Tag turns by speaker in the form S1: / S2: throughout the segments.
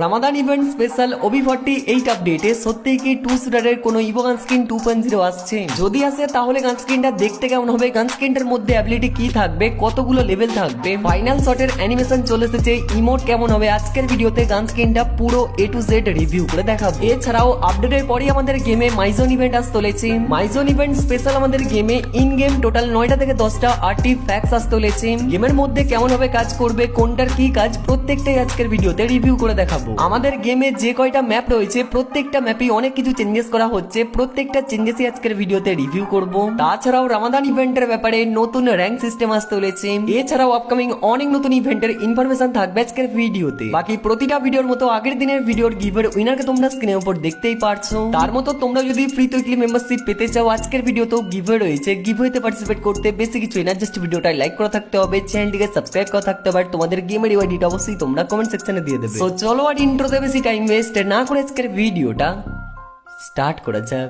S1: Ramadan event special OB forty eight আপডেটে সত্যিই কি টু স্টারের কোনো ইভো গান স্কিন টু পয়েন্ট জিরো আসছে? যদি আসে, তাহলে গান স্কিনটা দেখতে কেমন হবে? গান স্কিনটার মধ্যে অ্যাবিলিটি কি থাকবে? কতগুলো লেভেল থাকবে? ফাইনাল শটের অ্যানিমেশন চলে এসেছে। ইমোট কেমন হবে? আজকের ভিডিওতে গান স্কিনটা পুরো এ টু জেড রিভিউ করে দেখাবো। এছাড়াও আপডেটের পরই আমাদের গেমে মাইজোন ইভেন্ট আসতে চলেছে। মাইজোন ইভেন্ট স্পেশাল আমাদের গেমে ইন গেম টোটাল নয়টা থেকে দশটা আর্টি ফ্যাক্স আসতে চলেছে। গেমের মধ্যে কেমন ভাবে কাজ করবে, কোনটার কি কাজ, প্রত্যেকটাই আজকের ভিডিওতে রিভিউ করে দেখাবো। আমাদের গেমে যে কয়টা ম্যাপ রয়েছে প্রত্যেকটা ম্যাপে অনেক কিছু চেঞ্জেস করা হচ্ছে। প্রত্যেকটা চেঞ্জেসই আজকের ভিডিওতে রিভিউ করব। তাছাড়াও রামাদান ইভেন্টের ব্যাপারে নতুন র্যাঙ্ক সিস্টেম আসতে চলেছে। এছাড়াও আপকামিং অনেক নতুন ইভেন্টের ইনফরমেশন থাকবে আজকের ভিডিওতে বাকি প্রতিটা ভিডিওর মতো আগের দিনের ভিডিওর গিভের উইনারকে তোমরা স্ক্রিনের উপর দেখতেই পারছ। তার মতো তোমরা যদি ফ্রি উইকলি মেম্বারশিপ পেতে চাও আজকের ভিডিওতেও গিভে রয়েছে। গিভেতে পার্টিসিপেট করতে বেশি কিছু না জাস্ট ভিডিওটা লাইক করা থাকতে হবে। চ্যানেলটিকে সাবস্ক্রাইব করা থাকতে হবে। আর তোমাদের গেমের ইউআইডিটা অবশ্যই তোমরা কমেন্ট সেকশনে দিয়ে দেবে। তো চলো আর ইন্ট্রোতে বেশি টাইম ওয়েস্ট না করে আজকের ভিডিওটা স্টার্ট করা যাক।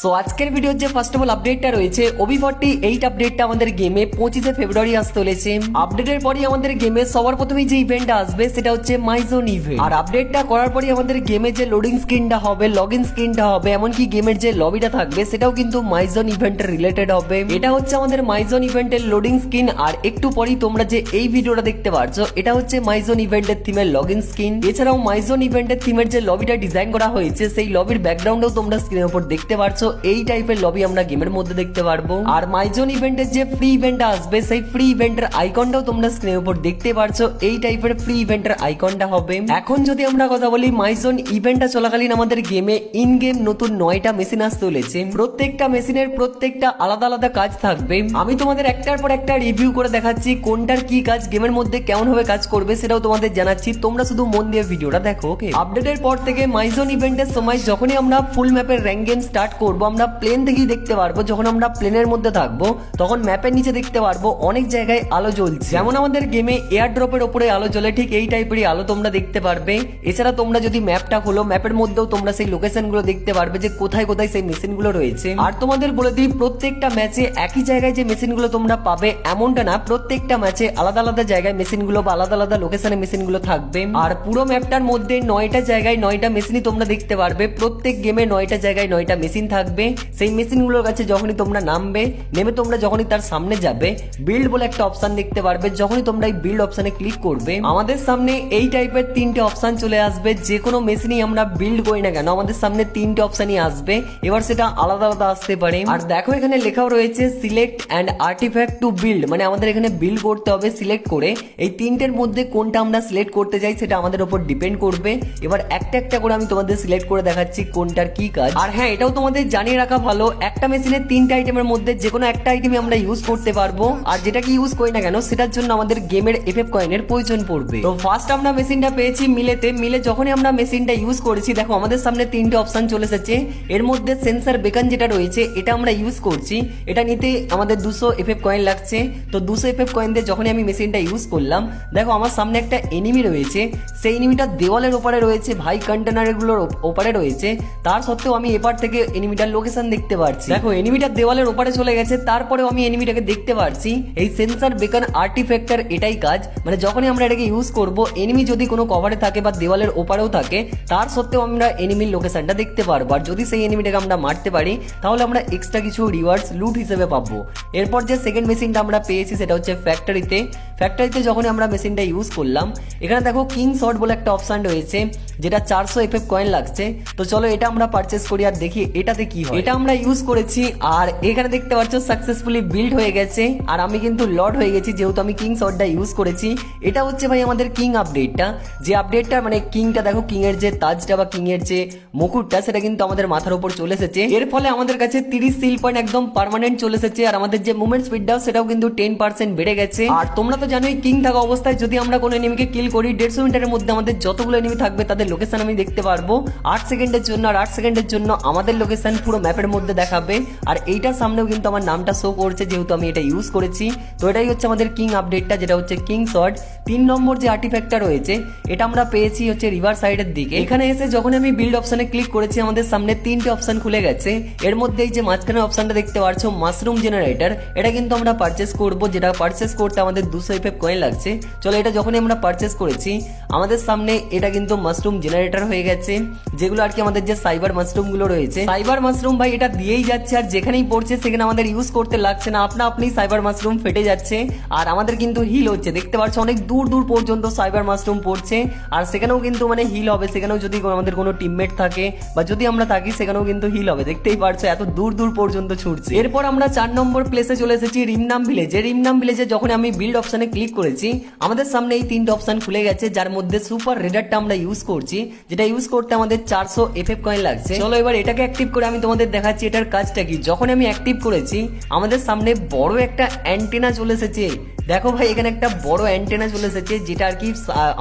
S1: সো আজকের ভিডিওর যে ফার্স্ট অফ অল আপডেটটা রয়েছে ওবি ফর্টি এইট আপডেটটা আমাদের গেমে পঁচিশে ফেব্রুয়ারি আসতে চলেছে। আপডেটের পরই আমাদের গেমে সবার প্রথমে যে ইভেন্টটা আসবে, সেটা হচ্ছে মাইজোন ইভেন্ট আর আপডেটটা করার পরই আমাদের গেমে যে লোডিং স্ক্রিনটা হবে লগ ইন স্ক্রিনটা হবে, এমনকি গেমের যে লবিটা থাকবে, সেটাও কিন্তু মাইজোন ইভেন্টের রিলেটেড হবে। এটা হচ্ছে আমাদের মাইজোন ইভেন্টের লোডিং স্ক্রিন আর একটু পরেই তোমরা যে এই ভিডিওটা দেখতে পারছ, এটা হচ্ছে মাইজোন ইভেন্টের থিমের লগ ইন স্ক্রিন এছাড়াও মাইজোন ইভেন্টের থিমের যে লবিটা ডিজাইন করা হয়েছে, সেই লবির ব্যাকগ্রাউন্ডেও তোমরা স্ক্রিনের উপর দেখতে পারছ। এই টাইপের লবি আমরা গেমের মধ্যে দেখতে পারব। আর মাইজোন ইভেন্টের যে ফ্রি ইভেন্ট আসবে, সেই ফ্রি ইভেন্টের আইকনটাও তোমরা স্ক্রিনের উপর দেখতে পারছ। এই টাইপের ফ্রি ইভেন্টের আইকনটা হবে। এখন যদি আমরা কথা বলি মাইজোন ইভেন্টটা চলাকালীন আমাদের গেমে ইন গেম নতুন নয়টা মেশিন আসতে চলেছে। প্রত্যেকটা মেশিনের প্রত্যেকটা আলাদা আলাদা কাজ থাকবে। আমি তোমাদের একটার পর একটা রিভিউ করে দেখাচ্ছি কোনটার কি কাজ গেমের মধ্যে কেমন ভাবে কাজ করবে সেটাও তোমাদের জানাচ্ছি। তোমরা শুধু মন দিয়ে ভিডিওটা দেখো ওকে আপডেটের পর থেকে মাইজোন ইভেন্টের সময় যখনই আমরা ফুল ম্যাপের র্যাঙ্ক গেম স্টার্ট করব আমরা প্লেন থেকেই দেখতে পারব। যখন আমরা প্লেনের মধ্যে থাকব, তখন ম্যাপের নিচে দেখতে পারব, অনেক জায়গায় আলো জ্বলছে। যেমন আমাদের গেমে এয়ার ড্রপের ওপরে আলো জ্বলে, ঠিক এই টাইপেরই আলো তোমরা দেখতে পারবে। এছাড়া তোমরা যদি ম্যাপটা খোলো ম্যাপের মধ্যেও তোমরা সেই লোকেশনগুলো দেখতে পারবে যে কোথায় কোথায় সেই মেশিনগুলো রয়েছে। আর তোমাদের বলে দিই, প্রত্যেকটা ম্যাচে একই জায়গায় যে মেশিনগুলো তোমরা পাবে, এমনটা না, প্রত্যেকটা ম্যাচে আলাদা আলাদা জায়গায় মেশিনগুলো বা আলাদা আলাদা লোকেশনে মেশিনগুলো থাকবে। আর পুরো ম্যাপটার মধ্যে নয়টা জায়গায় নয়টা মেশিনই তোমরা দেখতে পারবে। প্রত্যেক গেমে নয়টা জায়গায় নয়টা মেশিন থাকবে। সেই মেশিনগুলোর কাছে যখনই তোমরা নামবে, নেমে তোমরা যখনই তার সামনে যাবে বিল্ড বলে একটা অপশন দেখতে পারবে। যখনই তোমরা এই বিল্ড অপশনে ক্লিক করবে, আমাদের সামনে এই টাইপের তিনটে অপশন চলে আসবে। যে কোনো মেশিনই আমরা বিল্ড করি না কেন, আমাদের সামনে তিনটে অপশনই আসবে। এবার সেটা আলাদা আলাদা আসতে পারে। আর দেখো এখানে লেখাও রয়েছে select and artifact to build মানে আমাদের এখানে বিল্ড করতে হবে সিলেক্ট করে। এই তিনটের মধ্যে কোনটা আমরা সিলেক্ট করতে যাই, সেটা আমাদের উপর ডিপেন্ড করবে। এবার একটা একটা করে আমি তোমাদের সিলেক্ট করে দেখাচ্ছি কোনটার কি কাজ। আর হ্যাঁ এটাও তোমাদের জানিয়ে রাখা ভালো, একটা মেশিনের তিনটা আইটেমের মধ্যে যে কোনো একটা আইটেমই আমরা ইউজ করতে পারব। আর যেটা কি ইউজ করি না কেন, সেটার জন্য আমাদের গেমের এফএফ কয়েনের প্রয়োজন পড়বে। তো ফার্স্ট আমরা মেশিনটা পেয়েছি মিলেতে। মিলে যখনই আমরা মেশিনটা ইউজ করেছি, দেখো আমাদের সামনে তিনটে অপশন চলে এসেছে। এর মধ্যে সেন্সার বেকন যেটা রয়েছে, এটা আমরা ইউজ করছি। এটা নিতে আমাদের দুশো এফএফ কয়েন লাগছে। তো দুশো এফএফ কয়েন দিয়ে যখনই আমি মেশিনটা ইউজ করলাম, দেখো আমার সামনে একটা এনিমি রয়েছে। সেই এনিমিটা দেওয়ালের ওপারে রয়েছে, ভাই কন্টেনারগুলোর ওপারে রয়েছে। তার সত্ত্বেও আমি এপার থেকে এনিমিটার লোকেশন দেখতে পারছি। দেখো এনিমিটা দেওয়ালের ওপারে চলে গেছে, তারপরেও আমি এনিমিটাকে দেখতে পারছি। এই সেন্সার বেকন আর্টিফ্যাক্টর এটাই কাজ। মানে যখনই আমরা এটাকে ইউজ করব এনিমি যদি কোনো কভারে থাকে বা দেওয়ালের ওপারেও থাকে, তার সত্ত্বেও আমরা এনিমির লোকেশনটা দেখতে পারব। আর যদি সেই এনিমিটাকে আমরা মারতে পারি, তাহলে আমরা এক্সট্রা কিছু রিওয়ার্ডস লুট হিসেবে পাবো। এরপর যে সেকেন্ড মেশিনটা আমরা পেয়েছি, সেটা হচ্ছে ফ্যাক্টরিতে ফ্যাক্টরিতে যখন আমরা মেশিনটা ইউজ করলাম, এখানে দেখো কিং শট বলে একটা অপশন রয়েছে, যেটা চারশো এফএফ কয়েন লাগছে। তো চলো এটা আমরা পারচেস করি আর দেখি এটাতে কি হয়। এটা আমরা ইউজ করেছি আর এখানে দেখতে পাচ্ছ সাকসেসফুলি বিল্ড হয়ে গেছে। আর আমি কিন্তু লড হয়ে গেছি, যেহেতু আমি কিং শটটা ইউজ করেছি। এটা হচ্ছে ভাই আমাদের কিং আপডেটটা যে আপডেটটা মানে কিংটা দেখো কিং এর যে তাজটা বা কিং এর যে মুকুটটা, সেটা কিন্তু আমাদের মাথার উপর চলে এসেছে। এর ফলে আমাদের কাছে তিরিশ সিল পয়েন্ট একদম পার্মানেন্ট চলে এসেছে। আর আমাদের যে মুভমেন্ট স্পিডটাও সেটাও কিন্তু টেন পার্সেন্ট বেড়ে গেছে। আর তোমরা তো জানোই কিং থাকা অবস্থায় যদি আমরা কোনো এনিমিকে কিল করি, দেড়শো মিটারের মধ্যে আমাদের যতগুলো এনিমি থাকবে তাদের লোকেশন আমি দেখতে পারব। আট সেকেন্ডের জন্য, আর আট সেকেন্ডের জন্য আমাদের লোকেশন পুরো ম্যাপের মধ্যে দেখাবে। আর এইটার সামনেও কিন্তু আমার নামটা শো করছে, যেহেতু আমি এটা ইউজ করেছি। তো এটাই হচ্ছে আমাদের কিং আপডেটটা যেটা হচ্ছে কিং শট তিন নম্বর যে আর্টিফ্যাক্টটা রয়েছে, এটা আমরা পেয়েছি হচ্ছে রিভার সাইডের দিকে। এখানে এসে যখন আমি বিল্ড অপশনে ক্লিক করেছি, আমাদের সামনে তিনটে অপশন খুলে গেছে। এর মধ্যে এই যে মাঝখানে অপশনটা দেখতে পাচ্ছ মাশরুম জেনারেটর এটা কিন্তু আমরা পারচেস করব, যেটা পারচেস করতে আমাদের দুশো এফএফ কয়েন লাগছে। চলো এটা যখনই আমরা পারচেস করেছি, আমাদের সামনে এটা কিন্তু মাশরুম জেনারেটর হয়ে গেছে, যেগুলো আর কি আমাদের যে সাইবার মাশরুমগুলো রয়েছে। সাইবার মাশরুম ভাই এটা দিয়েই যাচ্ছে আর যেখানেই পড়ছে সেখানে আমাদের ইউজ করতে লাগছে না। আপনা আপনি সাইবার মাশরুম ফেটে যাচ্ছে, আর আমাদের কিন্তু হিল হচ্ছে। দেখতে পাচ্ছ অনেক দূর দূর পর্যন্ত সাইবার মাশরুম পড়ছে, আর সেখানেও কিন্তু মানে হিল হবে। সেখানেও যদি আমাদের কোনো টিমমেট থাকে, বা যদি আমরা থাকি, সেখানেও কিন্তু হিল হবে। দেখতেই পারছ, এত দূর দূর পর্যন্ত ছুটছে। এরপর আমরা চার নম্বর প্লেসে চলে এসেছি রিমনাম ভিলেজে রিমনাম ভিলেজে যখন আমি বিল্ড অপশনে ক্লিক করেছি, আমাদের সামনে এই তিনটে অপশন খুলে গেছে, যার মধ্যে সুপার রেডারটা আমরা ইউজ করছি, যেটা ইউজ করতে আমাদের চারশো এফএফ কয়েন লাগছে। চলো এবার এটাকে অ্যাক্টিভ করে আমি তোমাদের দেখাচ্ছি এটার কাজটা কি। যখন আমি অ্যাক্টিভ করেছি, আমাদের সামনে বড় একটা অ্যান্টেনা চলে এসেছে দেখো ভাই, এখানে একটা বড় অ্যান্টেনা চলে এসেছে, যেটা আর কি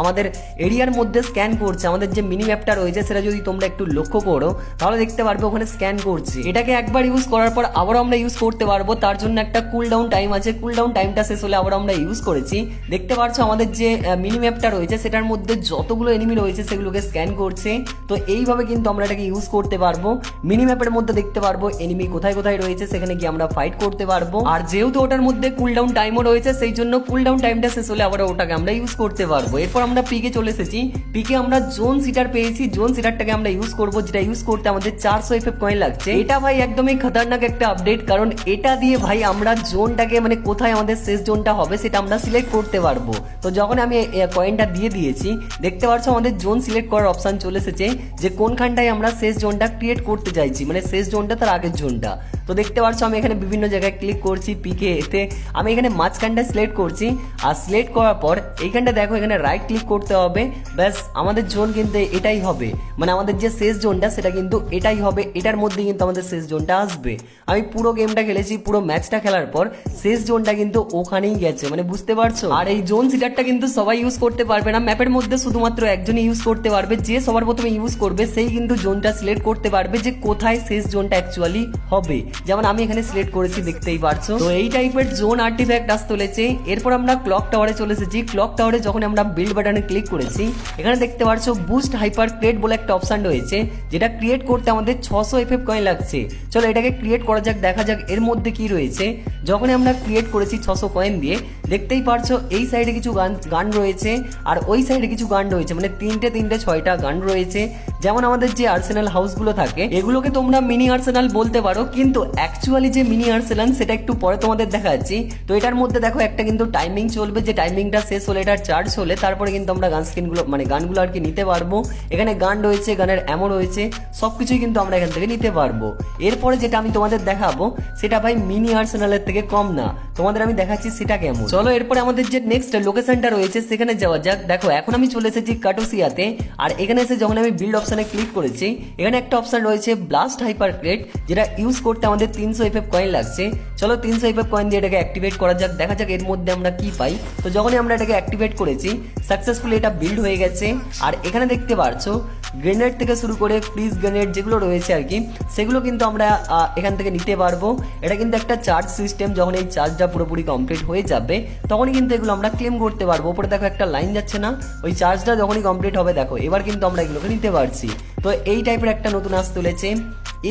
S1: আমাদের এরিয়ার মধ্যে স্ক্যান করছে। আমাদের যে মিনি ম্যাপটা রয়েছে, সেটা যদি তোমরা একটু লক্ষ্য করো, তাহলে দেখতে পারবে ওখানে স্ক্যান করছে। এটাকে একবার ইউজ করার পর আবার আমরা ইউজ করতে পারব। তার জন্য একটা কুল ডাউন টাইম আছে। কুল ডাউন টাইমটা শেষ হলে আবার আমরা ইউজ করেছি। দেখতে পারছ আমাদের যে মিনি ম্যাপটা রয়েছে, সেটার মধ্যে যতগুলো এনিমি রয়েছে, সেগুলোকে স্ক্যান করছে। তো এইভাবে কিন্তু আমরা এটাকে ইউজ করতে পারব। মিনি ম্যাপের মধ্যে দেখতে পারব এনিমি কোথায় কোথায় রয়েছে, সেখানে গিয়ে আমরা ফাইট করতে পারব। আর যেহেতু ওটার মধ্যে কুল ডাউন টাইমও রয়েছে, সেই জন্য কুল ডাউন টাইমটা শেষ হলে আবার ওটাকে আমরা ইউজ করতে পারব। এরপর আমরা পিকে চলে এসেছি। পিকে আমরা জোন সিটার পেয়েছি। জোন সিটারটাকে আমরা ইউজ করব, যেটা ইউজ করতে আমাদের চারশো এফএফ কয়েন লাগছে। এটা ভাই একদমই খতরনাক একটা আপডেট কারণ এটা দিয়ে ভাই আমরা জোনটাকে মানে কোথায় আমাদের শেষ জোনটা হবে সেটা আমরা সিলেক্ট করতে পারব। তো যখন আমি কয়েনটা দিয়ে দিয়েছি, দেখতে পাচ্ছ আমাদের জোন সিলেক্ট করার অপশন চলে এসেছে, যে কোনখানটায় আমরা শেষ জোনটা ক্রিয়েট করতে চাইছি মানে শেষ জোনটা তার আগের জোনটা তো দেখতে পাচ্ছ আমি এখানে বিভিন্ন জায়গায় ক্লিক করছি পিকে এতে। আমি এখানে মাঝখানটা করছি। আর সিলেক্ট করার পর এইখানটা দেখো, এখানে রাইট ক্লিক করতে হবে। ব্যাস, আমাদের জোন কিন্তু এটাই হবে। মানে আমাদের যে শেষ জোনটা সেটা কিন্তু এটাই হবে। এটার মধ্যে কিন্তু আমাদের শেষ জোনটা আসবে। আমি পুরো গেমটা খেলেছি, পুরো ম্যাচটা খেলার পর শেষ জোনটা কিন্তু ওখানেই গেছে। মানে বুঝতে পারছ? আর এই জোন সিটারটা কিন্তু সবাই ইউজ করতে পারবে না। ম্যাপের মধ্যে শুধুমাত্র একজনই ইউজ করতে পারবে। যে সবার প্রথমে ইউজ করবে, সেই কিন্তু জোনটা সিলেক্ট করতে পারবে যে কোথায় শেষ জোনটা অ্যাকচুয়ালি হবে। যেমন আমি এখানে সিলেক্ট করেছি, দেখতেই পারছ। তো এই টাইপের জোন আর্টিফ্যাক্ট আসতে চলেছে এরপর আমরা ক্লক টাওয়ারে চলে এসেছি। ক্লক টাওয়ারে যখন আমরা বিল্ড বাটনে ক্লিক করেছি, এখানে দেখতে পারছ বুস্ট হাইপার ক্রিয়েট বলে একটা অপশন রয়েছে, যেটা ক্রিয়েট করতে আমাদের ছশো এফএফ কয়েন লাগছে। চলো এটাকে ক্রিয়েট করা যাক, দেখা যাক এর মধ্যে কি রয়েছে। যখন আমরা ক্রিয়েট করেছি ছশো কয়েন দিয়ে, দেখতেই পারছ এই সাইডে কিছু গান গান রয়েছে, আর ওই সাইডে কিছু গান রয়েছে মানে তিনটে তিনটে ছয়টা গান রয়েছে। যেমন আমাদের যে আর্সেনাল হাউসগুলো থাকে, এগুলোকে তোমরা মিনি আর্সেনাল বলতে পারো, কিন্তু অ্যাকচুয়ালি যে মিনি আর্সেনাল সেটা একটু পরে তোমাদের দেখাচ্ছি। তো এটার মধ্যে দেখো, একটা কিন্তু টাইমিং চলবে, যে টাইমিংটা শেষ হলে এটার চার্জ হলে, তারপরে কিন্তু আমরা গান স্ক্রিনগুলো মানে গানগুলো আর কি নিতে পারব। এখানে গান রয়েছে, গানের এমন রয়েছে সব কিছুই কিন্তু আমরা এখান থেকে নিতে পারব। এরপরে যেটা আমি তোমাদের দেখাবো, সেটা ভাই মিনি আর্সেনালের থেকে কম না। তোমাদের আমি দেখাচ্ছি সেটা কেমন? চলো এরপরে আমাদের যে নেক্সট লোকেশনটা রয়েছে সেখানে যাওয়া যাক। দেখো, এখন আমি চলে এসেছি কাটোসিয়াতে, আর এখানে এসে যখন আমি বিল্ড অপশনে ক্লিক করেছি, এখানে একটা অপশন রয়েছে ব্লাস্ট হাইপার ক্রেট যেটা ইউজ করতে আমাদের তিনশো এফএফ কয়েন লাগছে। চলো তিনশো এফএফ কয়েন দিয়ে এটাকে অ্যাক্টিভেট করা যাক, দেখা যাক এর মধ্যে আমরা কি পাই। তো যখনই আমরা এটাকে অ্যাক্টিভেট করেছি সাকসেসফুলি এটা বিল্ড হয়ে গেছে। আর এখানে দেখতে পারছ গ্রেনেড থেকে শুরু করে ফ্রিজ গ্রেনেড যেগুলো রয়েছে আর কি, সেগুলো কিন্তু আমরা এখান থেকে নিতে পারব। এটা কিন্তু একটা চার্জ সিস্টেম যখন এই চার্জটা পুরোপুরি কমপ্লিট হয়ে যাবে, তখনই কিন্তু এগুলো আমরা ক্লেম করতে পারব। উপরে দেখো একটা লাইন যাচ্ছে না, ওই চার্জটা যখনই কমপ্লিট হবে, দেখো, এবার কিন্তু আমরা এগুলোকে নিতে পারছি। তো এই টাইপের একটা নতুন আস তুলেছে।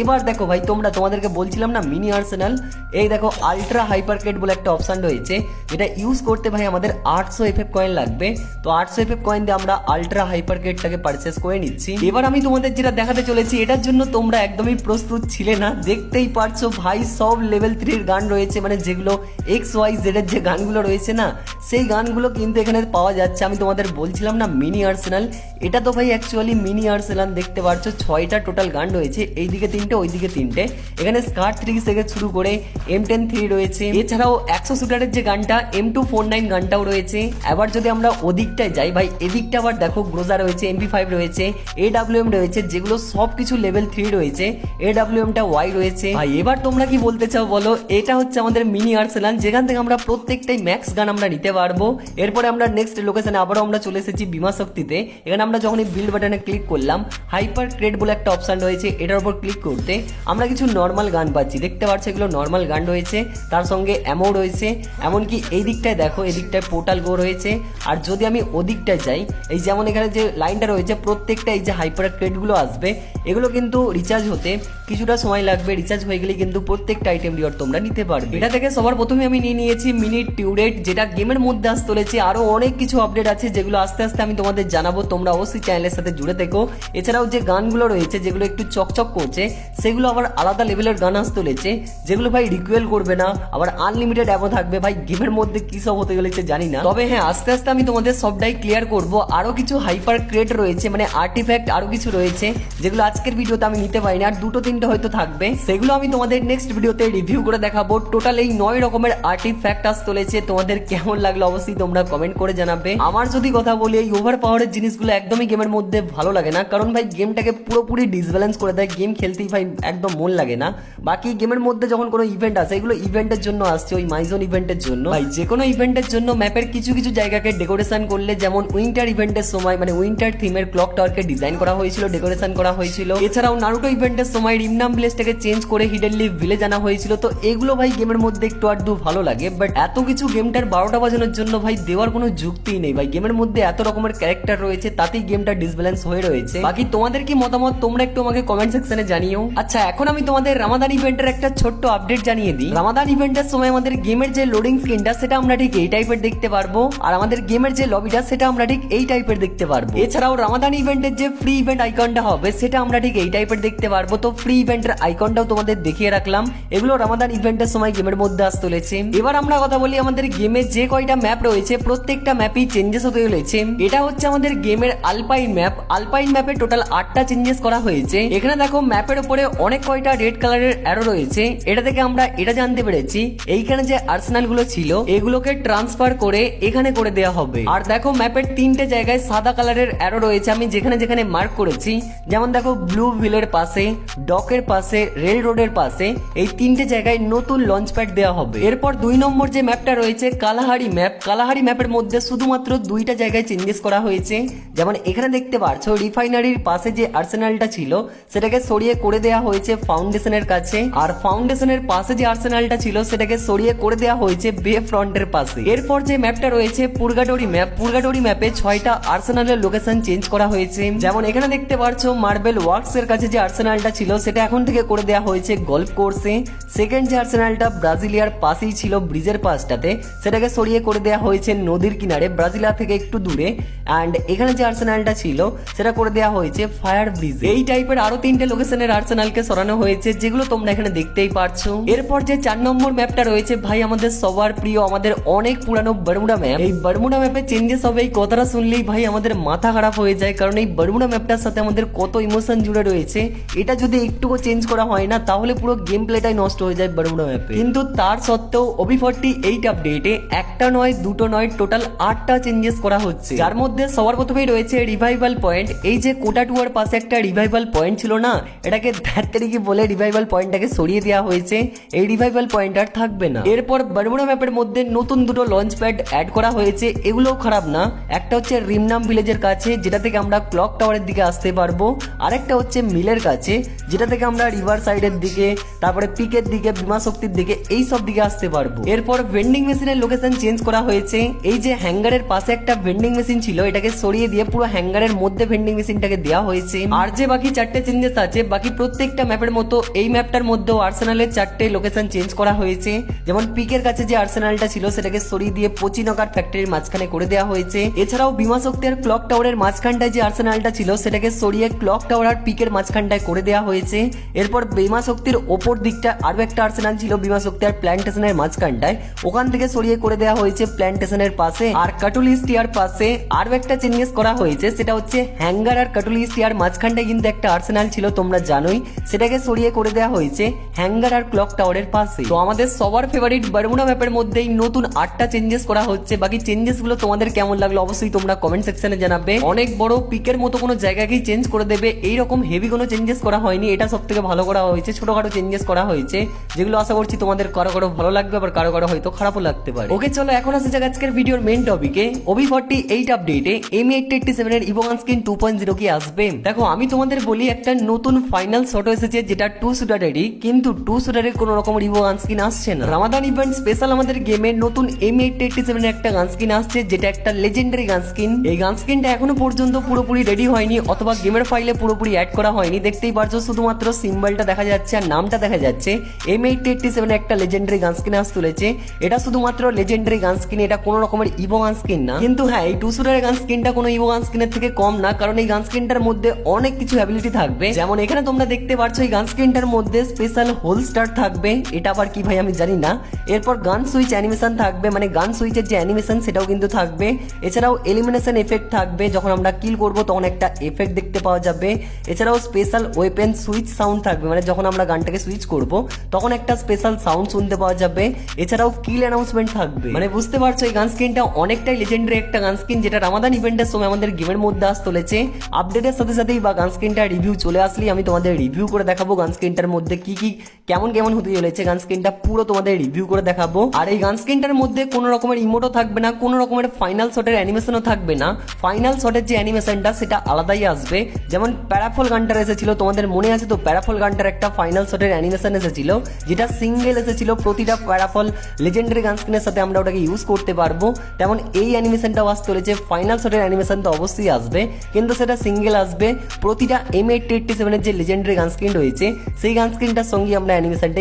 S1: এবার দেখো ভাই, তোমরা তোমাদেরকে বলছিলাম না মিনি আর্সেনাল এই দেখো আলট্রা হাইপারকেট বলে একটা অপশন রয়েছে, যেটা ইউজ করতে ভাই আমাদের আটশো এফএফ কয়েন লাগবে। তো আটশো এফএফ কয়েন দিয়ে আমরা আলট্রা হাইপারকেটটাকে পারচেস করে নিচ্ছি। এবার আমি তোমাদের যেটা দেখাতে চলেছি, এটার জন্য তোমরা একদমই প্রস্তুত ছিলে না। দেখতেই পারছ ভাই, সব লেভেল থ্রির গান রয়েছে মানে যেগুলো এক্স ওয়াই জেড এর যে গানগুলো রয়েছে না, সেই গানগুলো কিন্তু এখানে পাওয়া যাচ্ছে। আমি তোমাদের বলছিলাম না মিনি আর্সেনাল এটা তো ভাই অ্যাকচুয়ালি মিনি আর্সেনাল দেখতে পারছ, ছয়টা টোটাল গান রয়েছে। এইদিকে তিনটে, ওইদিকে তিনটে। এখানে স্কার থ্রি থেকে শুরু করে এম টেন থ্রি রয়েছে। এছাড়াও একশো শুটারের যে গানটা এম টু ফোর নাইন গানটাও রয়েছে। এবার যদি আমরা ওদিকটায় যাই, ভাই, এদিকটা আবার দেখো গ্রোজা রয়েছে এমপি ফাইভ রয়েছে এ ডাব্লিউ এম রয়েছে, যেগুলো সব কিছু লেভেল থ্রি রয়েছে এ ডাব্লিউ এমটা ওয়াই রয়েছে। ভাই, এবার তোমরা কি বলতে চাও বলো? এটা হচ্ছে আমাদের মিনি আর্সেনাল যেখান থেকে আমরা প্রত্যেকটাই ম্যাক্স গান আমরা নিতে পারব। এরপরে আমরা নেক্সট লোকেশনে আবারও আমরা চলে এসেছি বিমা শক্তিতে এখানে আমরা যখন এই বিল্ড বাটনে ক্লিক করলাম হাইপার ক্রেড বলে একটা অপশন রয়েছে, এটার উপর ক্লিক করতে আমরা কিছু নর্মাল গান পাচ্ছি দেখতে পাচ্ছ এগুলো নর্মাল গান রয়েছে। তার সঙ্গে অ্যামো রয়েছে। এমনকি এই দিকটায় দেখো, এই দিকটায় পোর্টাল গো রয়েছে। আর যদি আমি ওদিকটায় যাই, এই যেমন এখানে যে লাইনটা রয়েছে, প্রত্যেকটা এই যে হাইপার ক্রেডগুলো আসবে, এগুলো কিন্তু রিচার্জ হতে কিছুটা সময় লাগবে। রিচার্জ হয়ে গেলে কিন্তু প্রত্যেকটা আইটেম রিওয়ার্ড তোমরা নিতে পারবে। এটা থেকে সবার প্রথমে আমি নিয়ে নিয়েছি মিনিট টিউরেট যেটা গেমের মধ্যে আসতে চলেছে আরও অনেক কিছু আপডেট আছে, যেগুলো আস্তে আস্তে আমি তোমাদের জানাব। তোমরা অবশ্যই চ্যানেলের সাথে জুড়ে থেকো। এছাড়াও যে গানগুলো রয়েছে, যেগুলো একটু চকচক করছে সেগুলো আবার আলাদা লেভেলের গান আসতে চলেছে, যেগুলো ভাই রিকুয়েল করবে না, আবার আনলিমিটেড অ্যাপও থাকবে। ভাই গেমের মধ্যে কি সব হতে চলেছে জানি না। তবে হ্যাঁ আস্তে আস্তে আমি তোমাদের সবটাই ক্লিয়ার করব। আরও কিছু হাইপার ক্রিয়েট রয়েছে মানে আর্টিফ্যাক্ট আরও কিছু রয়েছে, যেগুলো আজকের ভিডিওতে আমি নিতে পারিনি। আর দুটো তিনটে হয়তো থাকবে। সেগুলো আমি তোমাদের নেক্সট ভিডিওতে রিভিউ করে দেখাবো। টোটাল এই নয় রকমের আর্টিফ্যাক্ট আস চলেছে। তোমাদের কেমন লাগল অবশ্যই তোমরা কমেন্ট করে জানাবে। আমার যদি কথা বলি, এই ওভার পাওয়ারের জিনিসগুলো একদমই গেমের মধ্যে ভালো লাগে না। কারণ ভাই গেমটাকে পুরোপুরি ডিসব্যালেন্স করে দেয়। গেম খেলতেই ভাই একদম মন লাগে না। বাকি গেমের মধ্যে যখন কোনো ইভেন্ট আসে, এগুলো ইভেন্টের জন্য আসছে, ওই মাইজোন ইভেন্টের জন্য। ভাই যে কোনো ইভেন্টের জন্য ম্যাপের কিছু কিছু জায়গাকে ডেকোরেশন করলে, যেমন উইন্টার ইভেন্টের সময় মানে উইন্টার থিমের ক্লক টাওয়ারকে ডিজাইন করা হয়েছিল ডেকোরেশন করা হয়েছিল। এছাড়াও নারুটো ইভেন্টের সময় রিমনাম ভিলেজটাকে চেঞ্জ করে হিডেনলি ভিলেজ আনা হয়েছিল। তো এগুলো ভাই গেমের মধ্যে একটু আধটু ভালো লাগে বাট এত কিছু গেমটার বারোটা বাজানোর জন্য ভাই দেওয়ার কোনো যুক্তিই নেই। ভাই, গেমের মধ্যে এত রকমের ক্যারেক্টার রয়েছে, তাতেই গেমটা ডিসব্যালেন্স হয়ে রয়েছে। বাকি তোমাদের কি মতামত? তোমরা একটু আমাকে কমেন্ট সেকশনে জানিও। আচ্ছা এখন আমি তোমাদের রামাদান ইভেন্টের একটা ছোট্ট আপডেট জানিয়ে দিই। রামাদান ইভেন্টের সময় আমাদের গেমের যে লোডিং স্ক্রিনটা সেটা আমরা ঠিক এই টাইপের দেখতে পারব। আর আমাদের গেমের যে লবিটা সেটা আমরা ঠিক এই টাইপের দেখতে পারব। এছাড়াও রামাদান ইভেন্টের যে ফ্রি ইভেন্ট আইকনটা হবে, সেটা আমরা ঠিক এই টাইপের দেখতে পারব। তো ফ্রি ইভেন্টের আইকনটাও তোমাদের দেখিয়ে রাখলাম। এগুলো রামাদান ইভেন্টের সময় গেমের মধ্যে আসতে চলেছে। এবার আমরা কথা বলি আমাদের গেমে যে কয়টা ম্যাপ রয়েছে, প্রত্যেকটা ম্যাপই চেঞ্জেস হতে চলেছে। এটা হচ্ছে আমাদের গেমের আলপাইন ম্যাপ আলপাইন ম্যাপে টোটাল আটটা চেঞ্জেস করা হয়েছে। এখানে দেখো ম্যাপের উপরে অনেক কয়টা রেড কালারের অ্যারো রয়েছে। এটা থেকে আমরা এটা জানতে পেরেছি, এইখানে যে আর্সেনালগুলো ছিল, এগুলোকে ট্রান্সফার করে এখানে করে দেওয়া হবে। আর দেখো ম্যাপের তিনটে জায়গায় সাদা কালারের অ্যারো রয়েছে, আমি যেখানে যেখানে মার্ক করেছি। যেমন দেখো ব্লু ভিলের পাশে ডকের পাশে রেল রোডের পাশে, এই তিনটে জায়গায় নতুন লঞ্চ প্যাড দেওয়া হবে। এরপর দুই নম্বর যে ম্যাপটা রয়েছে কালাহারি ম্যাপ কালাহারি ম্যাপের মধ্যে শুধুমাত্র দুইটা জায়গায় চেঞ্জেস করা হয়েছে। যেমন এখানে দেখতে পাচ্ছ রিফাইনারির পাশে যে আর্সেনালটা ছিল, সেটাকে সরিয়ে করে দেওয়া হয়েছে ফাউন্ডেশনের কাছে। আর ফাউন্ডেশনের পাশে যে আর্সেনালটা ছিল, সেটাকে সরিয়ে করে দেওয়া হয়েছে বে ফ্রন্টের পাশে। এরপর যে ম্যাপটা রয়েছে, পুরগাডোরি ম্যাপ। পুরগাডোরি ম্যাপে ছয়টা আর্সেনালের লোকেশন চেঞ্জ করা হয়েছে। যেমন এখানে দেখতে পাচ্ছ, মার্বেল ওয়ার্কস এর কাছে যে আর্সেনালটা ছিল, সেটা এখন থেকে করে দেওয়া হয়েছে গল্ফ কোর্সে। সেকেন্ড যে আর্সেনালটা ব্রাজিলিয়ার পাশেই ছিল ব্রিজের পাশটাতে, সেটাকে সরিয়ে করে দেওয়া হয়েছে নদীর কিনারে, ব্রাজিলিয়া থেকে একটু দূরে। অ্যান্ড এখানে যে আর্সেনালটা ছিল, সেটা করে দেওয়া হয়েছে ফায়ার ব্রিজ। এই টাইপের আরও তিনটে লোকেশনের আর্সেনালকে সরানো হয়েছে, যেগুলো তোমরা এখানে দেখতেই পারছ। এরপর যে চার নম্বর ম্যাপটা রয়েছে, ভাই, আমাদের সবার প্রিয়, আমাদের অনেক পুরানো বারমুডা ম্যাপ এই বারমুডা ম্যাপে চেঞ্জেস হবে এই কথাটা শুনলেই, ভাই, আমাদের মাথা খারাপ হয়ে যায়, কারণ এই বারমুডা ম্যাপটার সাথে আমাদের কত ইমোশন জুড়ে রয়েছে। এটা যদি একটুকু চেঞ্জ করা হয় না, তাহলে পুরো গেম প্লেটাই নষ্ট হয়ে যায় বারমুডা ম্যাপে কিন্তু তার সত্ত্বেও ওবি ফর্টি এইট আপডেটে একটা নয়, দুটো নয় টোটাল আটটা চেঞ্জেস করা হচ্ছে। যার মধ্যে সবার প্রথমেই রয়েছে রিভাইভাল পয়েন্ট এই যে কোটা টুয়ার পাশে একটা রিভাইভাল পয়েন্ট ছিল না, এটাকে ধ্যাত্তেরিকি বলে রিভাইভাল পয়েন্টটাকে সরিয়ে দেওয়া হয়েছে। এই রিভাইভাল পয়েন্ট আর থাকবে না। এরপর বারমুডা ম্যাপের মধ্যে নতুন দুটো লঞ্চ প্যাড অ্যাড করা হয়েছে। এগুলোও খারাপ না। একটা হচ্ছে রিমনাম ভিলেজের কাছে, যেটা থেকে আমরা ক্লক টাওয়ারের দিকে আসতে পারব। আরেকটা হচ্ছে মিলের কাছে, যেটা থেকে আমরা রিভার সাইডের দিকে, তারপরে পিকের দিকে বিমা শক্তির দিকে, এই সব দিকে আসতে পারব। এরপর ভেন্ডিং মেশিনের লোকেশন চেঞ্জ করা হয়েছে। এই যে হ্যাঙ্গারের পাশে একটা ভেন্ডিং মেশিন ছিল, এটাকে সরিয়ে দিয়ে পুরো হ্যাঙ্গারের মধ্যে ভেন্ডিং মেশিনটাকে দেওয়া হয়েছে। আর যে বাকি চারটে চেঞ্জেস আছে, বাকি প্রত্যেকটা ম্যাপের মতো এই ম্যাপটার মধ্যেও আর্সেনালের চারটে লোকেশন চেঞ্জ করা হয়েছে। যেমন পিকের কাছে যে আর্সেনালটা ছিল, সেটাকে সরিয়ে দিয়ে পচিনকার ফ্যাক্টরির মাঝখানে করে দেওয়া হয়েছে। এছাড়াও বিমা শক্তি আর ক্লক টাওয়ারের মাঝখানটায় যে আর্সেনালটা ছিল, সেটাকে সরিয়ে ক্লক টাওয়ার আর পিকের মাঝখানটায় করে দেওয়া হয়েছে। এরপর বিমা শক্তির ওপর দিকটা আরও একটা আর্সেনাল ছিল বিমা শক্তি আর প্ল্যান্টেশনের মাঝখানটায়। ওখান থেকে সরিয়ে করে দেওয়া হয়েছে প্ল্যান্টেশনের পাশে। আর কাটুলিস্টিয়ার পাশে আরও একটা চেঞ্জেস করা হয়েছে, সেটা হচ্ছে হ্যাঙ্গার আর কাটুলিস্টিয়ার আর মাঝখানটায় কিন্তু একটা আর্সেনাল ছিল, তোমরা জানোই সেটাকে সরিয়ে করে দেওয়া হয়েছে হ্যাঙ্গার আর ক্লক টাওয়ারের পাশে। তো আমাদের সবার ফেভারিট বারমুডা ম্যাপের মধ্যেই নতুন আটটা চেঞ্জেস করা হচ্ছে। বাকি চেঞ্জেসগুলো তোমাদের কেমন লাগল অবশ্যই তোমরা কমেন্ট সেকশনে জানাবে। অনেক বড় পিকের মতো কোনো জায়গাকেই চেঞ্জ করে দেবে। এইরকম হেভি কোনো চেঞ্জেস করা হয়নি। এটা সব থেকে ভালো করা হয়েছে। ছোটখাটো চেঞ্জেস করা হয়েছে। যেগুলো আশা করছি তোমাদের কারও কারও ভালো লাগবে, আবার কারও কারও হয়তো খারাপও লাগতে পারে। ওকে, চলো এখন আসে যাক আজকের ভিডিওর মেন টপিকে ওবি ফর্টি এইট আপডেটে এম এইট এইটটি সেভেনের evo gun skin two point zero কি আসবে? দেখো, আমি তোমাদের বলি একটা নতুন ফাইনাল শটো এসেছে যেটা টু শুটারেরই কিন্তু টু শুটারের কোনো রকম রিভোগান স্কিন আসছে না। রামাদান ইভেন্ট স্পেশাল আমাদের গেমে নতুন এম এইট এইটটি সেভেনের একটা গান স্কিন আসছে, যেটা একটা লেজেন্ডারি গান স্কিন এই গান স্কিনটা এখনও পর্যন্ত পুরোপুরি রেডি হয়নি, অথবা গেমের ফাইলে পুরোপুরি অ্যাড করা হয়নি। দেখতেই পারছ, শুধুমাত্র সিম্বলটা দেখা যাচ্ছে আর নামটা দেখা যাচ্ছে। এম এইট এইটটি সেভেন একটা লেজেন্ডারি গান স্কিন আস তুলেছে। এটা শুধুমাত্র লেজেন্ডারি গান স্কিন এটা কোনো রকমের ইভো গান স্কিন না। কিন্তু হ্যাঁ এই টু শুটারের গান স্কিনটা কোনো ইভো গান স্কিনের থেকে কম না, কারণ এই গান স্কিনটার মধ্যে অনেক কিছু অ্যাবিলিটি থাকবে। যেমন এখানে তোমরা দেখতে পাচ্ছ এই গান স্ক্রিনটার মধ্যে স্পেশাল হোল স্টার থাকবে। এটা আবার কি ভাই, আমি জানি না। এরপর গান সুইচ অ্যানিমেশন থাকবে মানে গান সুইচের যে অ্যানিমেশন সেটাও কিন্তু থাকবে। এছাড়াও এলিমিনেশন এফেক্ট থাকবে, যখন আমরা কিল করব তখন একটা এফেক্ট দেখতে পাওয়া যাবে। এছাড়াও স্পেশাল ওয়েপেন সুইচ সাউন্ড থাকবে মানে যখন আমরা গানটাকে সুইচ করব, তখন একটা স্পেশাল সাউন্ড শুনতে পাওয়া যাবে। এছাড়াও কিল অ্যানাউন্সমেন্ট থাকবে। মানে বুঝতে পারছ, এই গান স্ক্রিনটা অনেকটাই লেজেন্ডারি একটা গান স্ক্রিন যেটা রামাদান ইভেন্টের সময় আমাদের গেমের মধ্যে আস চলেছে। আপডেটের সাথে সাথেই বা গান স্ক্রিনটা রিভিউ চলে আসলেই আমি তোমাদের রিভিউ করে দেখাবো গান স্ক্রিনটার মধ্যে কী কি কেমন কেমন হতে চলেছে গান স্ক্রিনটা পুরো তোমাদের রিভিউ করে দেখাবো। আর এই গান স্ক্রিনটার মধ্যে কোনো রকমের ইমোটও থাকবে না, কোনো রকমের ফাইনাল শটের অ্যানিমেশনও থাকবে না। ফাইনাল শটের যে অ্যানিমেশনটা সেটা আলাদাই আসবে। যেমন প্যারাফল গানটার এসেছিল, তোমাদের মনে আছে তো প্যারাফল গানটার একটা ফাইনাল শটের অ্যানিমেশন এসেছিল, যেটা সিঙ্গেল এসেছিল, প্রতিটা প্যারাফল লেজেন্ডারি গান স্ক্রিনের সাথে আমরা ওটাকে ইউজ করতে পারব। তেমন এই অ্যানিমেশনটাও আসতে চলেছে ফাইনাল শটের অ্যানিমেশন তো অবশ্যই আসবে, কিন্তু সেটা সিঙ্গেল আসবে। প্রতিটা এম এইট এইটটি সেভেনের যে লেজেন্ডারি গান স্ক্রিন রয়েছে, সেই গান স্ক্রিনটার সঙ্গে আমরা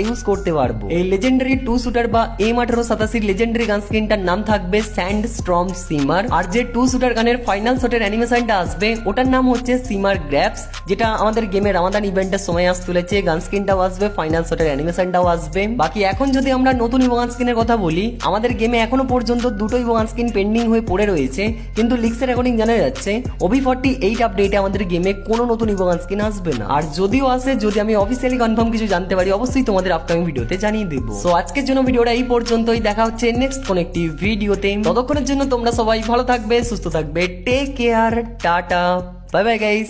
S1: ইউজ করতে পারব। এই লেজেন্ডারি টু শুটার বা এম আঠারো সাতাশির লেজেন্ডারি গান স্ক্রিনটার নাম থাকবে স্যান্ড স্ট্রম সিমার আর যে টু শুটার গানের ফাইনাল শটের আসবে, ওটার নাম হচ্ছে সিমার গ্র্যাপস যেটা আমাদের গেমে রামাদান ইভেন্টের সময় আস তুলেছে, গান স্ক্রিনটাও আসবে ফাইনাল শটের আসবে। বাকি এখন যদি আমরা নতুন স্ক্রিনের কথা বলি, আমাদের গেমে এখনও পর্যন্ত দুটো ইভোগান স্ক্রিন পেন্ডিং হয়ে পড়ে রয়েছে, কিন্তু লিক্সের অ্যাকর্ডিং জানা যাচ্ছে ওবি ফর্টি এইট আপডেটে আমাদের গেমে কোনো নতুন ইভোগান স্ক্রিন আসবে না। আর যদিও আসে, যদি আমি অফিসিয়ালি কনফার্ম কিছু জানতে পারি অবশ্যই তোমাদের আপকামিং ভিডিওতে জানিয়ে দেবো। তো আজকের জন্য ভিডিওটা এই পর্যন্তই। দেখা হচ্ছে নেক্সট কোন একটি ভিডিওতে। ততক্ষণের জন্য তোমরা সবাই ভালো থাকবে, সুস্থ থাকবে। Take care tata. Bye bye guys